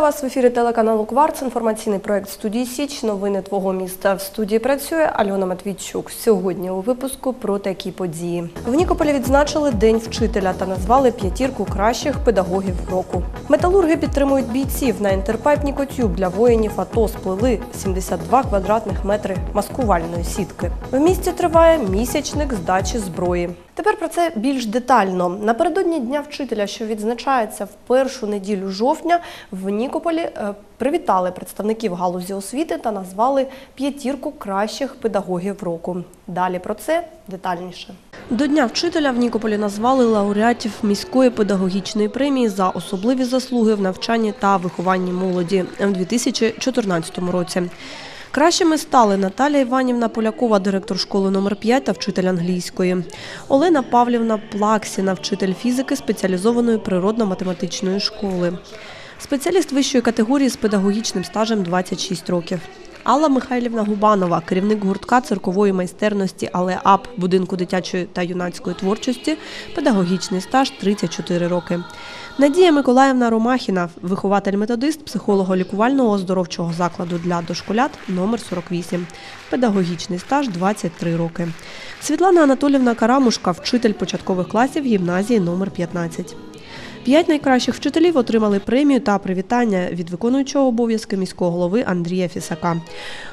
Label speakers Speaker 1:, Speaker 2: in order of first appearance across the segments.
Speaker 1: вас в ефірі телеканалу Кварц. Інформаційний проект студії Січ. Новини твого міста. В студії працює Альона Матвійчук. Сьогодні у випуску про такі події. В Нікополі відзначили День вчителя та назвали п'ятірку кращих педагогів року. Металурги підтримують бійців на інтерпайп Нікотюб для воїнів АТО сплели 72 квадратних метри маскувальної сітки. В місті триває місячник здачі зброї. Тепер про це більш детально. Напередодні Дня вчителя, що відзначається в першу неділю жовтня, в Нікополі е, привітали представників галузі освіти та назвали п'ятірку кращих педагогів року. Далі про це детальніше. До Дня вчителя в Нікополі назвали лауреатів міської педагогічної премії за особливі заслуги в навчанні та вихованні молоді в 2014 році. Кращими стали Наталія Іванівна Полякова, директор школи номер 5 та вчитель англійської. Олена Павлівна Плаксіна, вчитель фізики спеціалізованої природно-математичної школи. Спеціаліст вищої категорії з педагогічним стажем 26 років. Алла Михайлівна Губанова, керівник гуртка циркової майстерності АЛЕАП будинку дитячої та юнацької творчості, педагогічний стаж 34 роки. Надія Миколаївна Ромахіна, вихователь-методист психолого-лікувального оздоровчого закладу для дошколят номер 48, педагогічний стаж 23 роки. Світлана Анатолівна Карамушка, вчитель початкових класів гімназії номер 15. П'ять найкращих вчителів отримали премію та привітання від виконуючого обов'язки міського голови Андрія Фісака.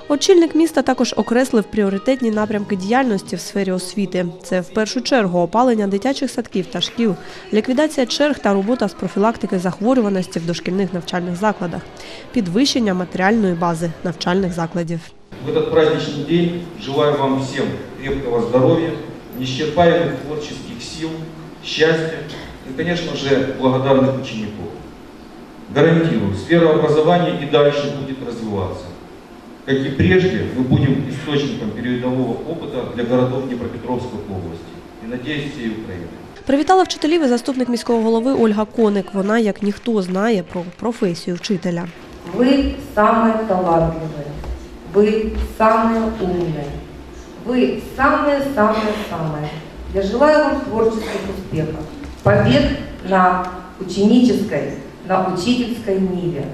Speaker 1: Очільник міста також окреслив пріоритетні напрямки діяльності в сфері освіти. Це в першу чергу опалення дитячих садків та шкіл, ліквідація черг та робота з профілактики захворюваності в дошкільних навчальних закладах, підвищення матеріальної бази навчальних закладів.
Speaker 2: В этот праздничный день желаю вам всем крепкого здоровья, неисчерпаемых творческих сил, счастья и, конечно же, благодарных учеников. Гарантирую, сфера образования и дальше будет развиваться. Как и прежде, мы будем источником передового опыта для городов Днепропетровской области и, надеюсь, всей Украины.
Speaker 1: Привітала вчителів і заступник міського голови Ольга Коник. Вона, як ніхто, знає про професію вчителя.
Speaker 3: Вы самые талантливые, вы самые умные, вы самые-самые-самые. Я желаю вам творческих успехов, Побед на ученической, на учительской ниве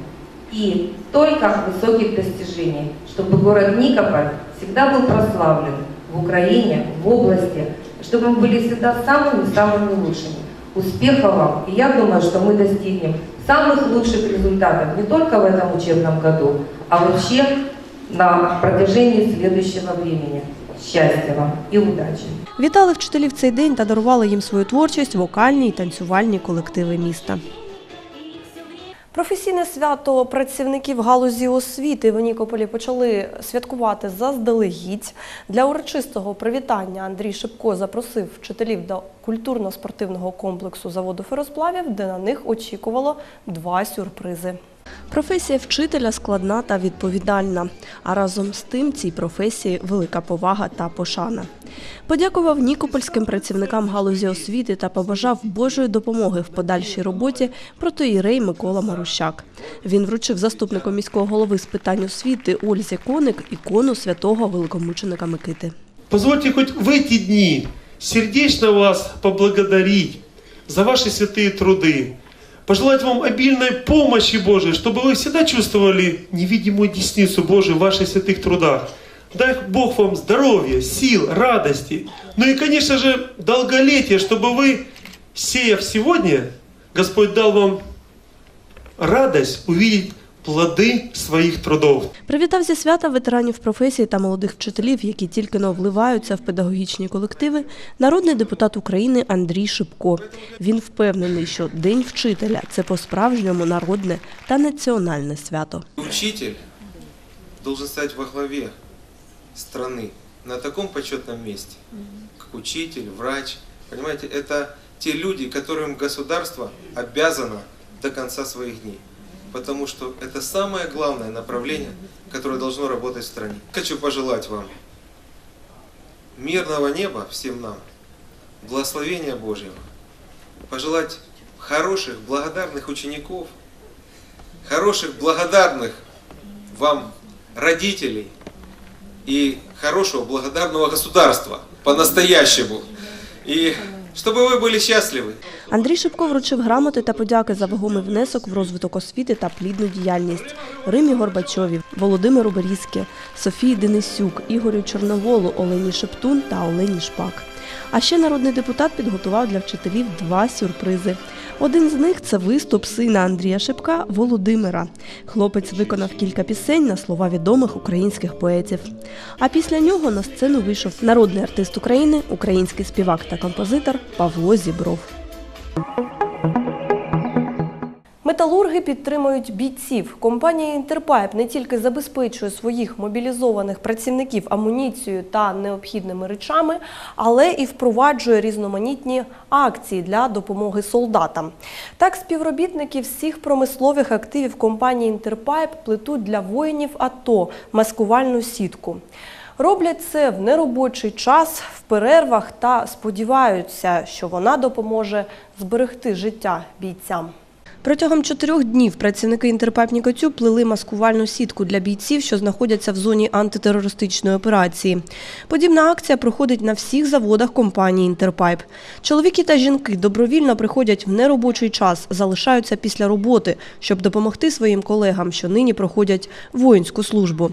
Speaker 3: и только высоких достижений, чтобы город Никополь всегда был прославлен в Украине, в области, чтобы мы были всегда самыми-самыми лучшими. Успехов вам! И я думаю, что мы достигнем самых лучших результатов не только в этом учебном году, а вообще на протяжении следующего времени. Счастья вам и удачи!
Speaker 1: Вітали вчителів цей день та дарували їм свою творчість, вокальні й танцювальні колективи міста. Професійне свято працівників галузі освіти в Нікополі почали святкувати заздалегідь. Для урочистого привітання Андрій Шипко запросив вчителів до культурно-спортивного комплексу заводу феросплавів, де на них очікувало два сюрпризи. Професія вчителя складна та відповідальна, а разом з тим цій професії велика повага та пошана. Подякував нікопольським працівникам галузі освіти та побажав Божої допомоги в подальшій роботі протоїрей Микола Марущак. Він вручив заступнику міського голови з питань освіти Ользі Коник ікону святого великомученика Микити.
Speaker 4: Позвольте хоть в эти дни сердечно вас поблагодарить за ваши святые труды, Пожелать вам обильной помощи Божией, чтобы вы всегда чувствовали невидимую десницу Божию в ваших святых трудах. Дай Бог вам здоровья, сил, радости, ну и, конечно же, долголетия, чтобы вы, сеяв сегодня, Господь дал вам радость увидеть плоды своих трудов.
Speaker 1: Привітав зі свята ветеранів професії та молодих вчителів, які тільки но вливаються в педагогічні колективи, народний депутат України Андрій Шипко. Він впевнений, що День вчителя це по-справжньому народне та національне свято.
Speaker 5: Учитель должен стать во главе страны на таком почетном месте, как учитель, врач. Понимаете, это те люди, которым государство обязано до конца своих дней. Потому что это самое главное направление, которое должно работать в стране. Хочу пожелать вам мирного неба всем нам, благословения Божьего, пожелать хороших, благодарных учеников, хороших, благодарных вам родителей и хорошего, благодарного государства по-настоящему. И чтобы вы были счастливы.
Speaker 1: Андрій Шипко вручив грамоти та подяки за вагомий внесок в розвиток освіти та плідну діяльність Римі Горбачові, Володимиру Берізки, Софії Денисюк, Ігорю Чорноволу, Олені Шептун та Олені Шпак. А ще народний депутат підготував для вчителів два сюрпризи. Один з них це виступ сина Андрія Шипка Володимира. Хлопець виконав кілька пісень на слова відомих українських поетів. А після нього на сцену вийшов народний артист України, український співак та композитор Павло Зібров. Металурги підтримують бійців. Компанія Інтерпайп не тільки забезпечує своїх мобілізованих працівників амуніцією та необхідними речами, але і впроваджує різноманітні акції для допомоги солдатам. Так, співробітники всіх промислових активів компанії Інтерпайп плетуть для воїнів АТО маскувальну сітку. Роблять це в неробочий час, в перервах та сподіваються, що вона допоможе зберегти життя бійцям. Протягом чотирьох днів працівники Інтерпайп Нікотюб плели маскувальну сітку для бійців, що знаходяться в зоні антитерористичної операції. Подібна акція проходить на всіх заводах компанії Інтерпайп. Чоловіки та жінки добровільно приходять в неробочий час, залишаються після роботи, щоб допомогти своїм колегам, що нині проходять воїнську службу.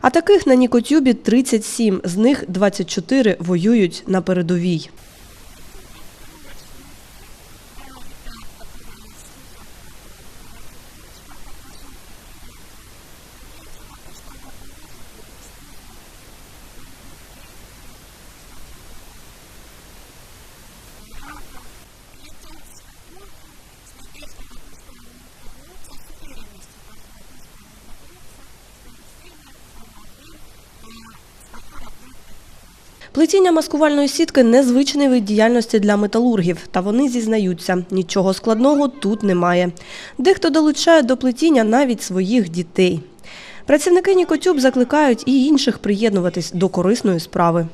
Speaker 1: А таких на Нікотюбі 37, з них 24 воюють на передовій. Плетіння маскувальної сітки незвичний вид діяльності для металургів, та вони зізнаються, нічого складного тут немає. Дехто долучає до плетіння навіть своїх дітей. Працівники Нікотюб закликають і інших приєднуватись до корисної справи.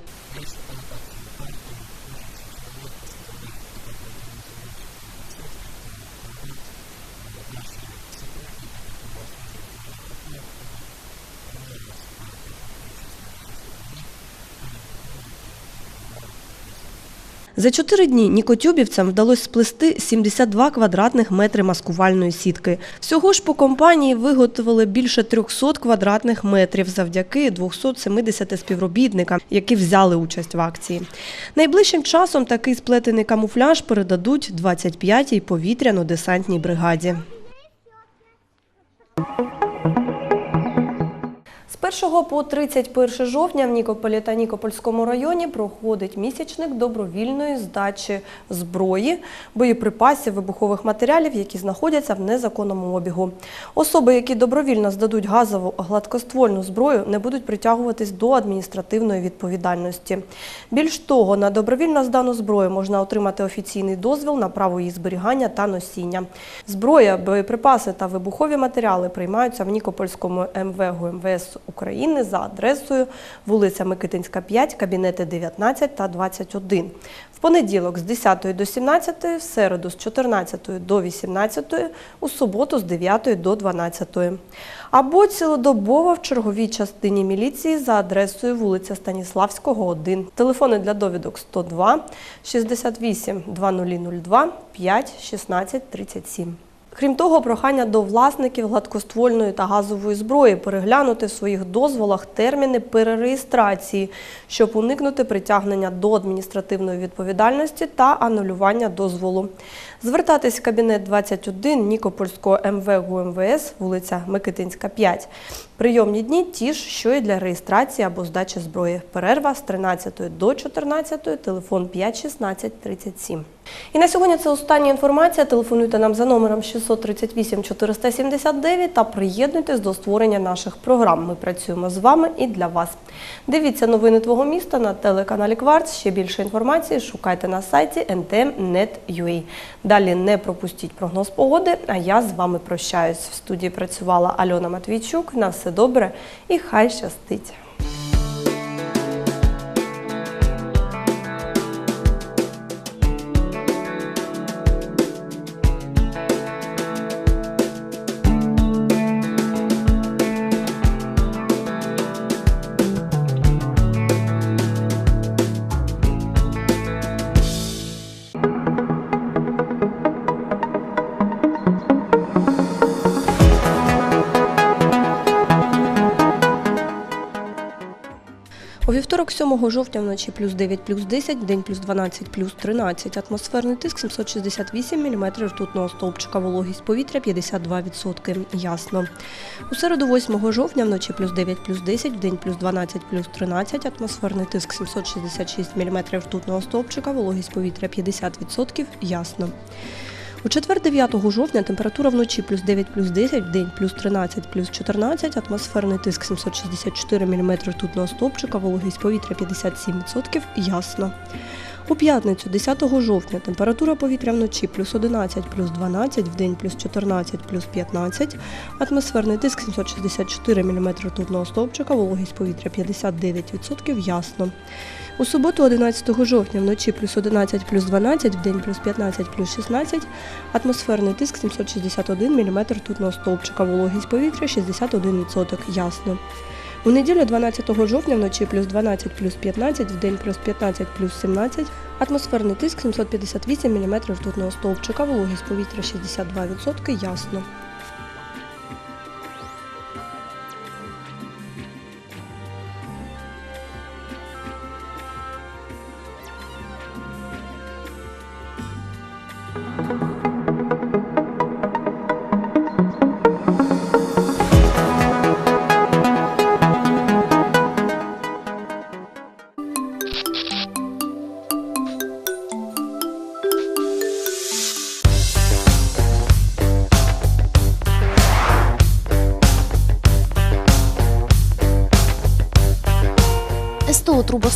Speaker 1: За чотири дні нікотюбівцям вдалося сплести 72 квадратних метри маскувальної сітки. Всього ж по компанії виготовили більше 300 квадратних метрів завдяки 270 співробітникам, які взяли участь в акції. Найближчим часом такий сплетений камуфляж передадуть 25-й повітряно-десантній бригаді. З 1 по 31 жовтня в Нікополі та Нікопольському районі проходить місячник добровільної здачі зброї, боєприпасів, вибухових матеріалів, які знаходяться в незаконному обігу. Особи, які добровільно здадуть газову гладкоствольну зброю, не будуть притягуватись до адміністративної відповідальності. Більш того, на добровільно здану зброю можна отримати офіційний дозвіл на право її зберігання та носіння. Зброя, боєприпаси та вибухові матеріали приймаються в Нікопольському МВ ГУМВС України за адресою вулиця Микитинська, 5, кабінети 19 та 21. В понеділок з 10 до 17, в середу з 14 до 18, у суботу з 9 до 12. Або цілодобово в черговій частині міліції за адресою вулиця Станіславського, 1. Телефони для довідок 102 68 2002 5 16 37. Крім того, прохання до власників гладкоствольної та газової зброї переглянути в своїх дозволах терміни перереєстрації, щоб уникнути притягнення до адміністративної відповідальності та анулювання дозволу. Звертатись в кабінет 21 Нікопольського МВ ГУМВС, вулиця Микитинська, 5. Прийомні дні ті ж, що і для реєстрації або здачі зброї. Перерва з 13 до 14, телефон 5 16 37. І на сьогодні це остання інформація. Телефонуйте нам за номером 638 479 та приєднуйтесь до створення наших програм. Ми працюємо з вами і для вас. Дивіться новини твого міста на телеканалі Кварц. Ще більше інформації шукайте на сайті ntm.net.ua. Далі не пропустіть прогноз погоди. А я з вами прощаюсь. В студії працювала Альона Матвійчук. На все добре і хай щастить. У вівторок 7 жовтня вночі плюс 9, плюс 10, день плюс 12, плюс 13. Атмосферний тиск 768 мм ртутного стовпчика, вологість повітря 52%. Ясно. У середу 8 жовтня вночі плюс 9, плюс 10, день плюс 12, плюс 13. Атмосферний тиск 766 мм ртутного стовпчика, вологість повітря 50%. Ясно. У четвер 9 жовтня температура вночі плюс 9 плюс 10, день плюс 13 плюс 14, атмосферний тиск 764 мм ртутного стовпчика, вологість повітря 57%, ясно. У п'ятницю 10 жовтня температура повітря вночі плюс 11 плюс 12, в день плюс 14 плюс 15, атмосферний тиск 764 мм ртутного стовпчика, вологість повітря 59%, ясно. У суботу 11 жовтня вночі плюс 11 плюс 12, в день плюс 15 плюс 16, атмосферний тиск 761 мм ртутного стовпчика, вологість повітря 61%, ясно. У неділю 12 жовтня вночі плюс 12 плюс 15, в день плюс 15 плюс 17, атмосферний тиск 758 мм ртутного стовпчика, вологість повітря 62%, ясно.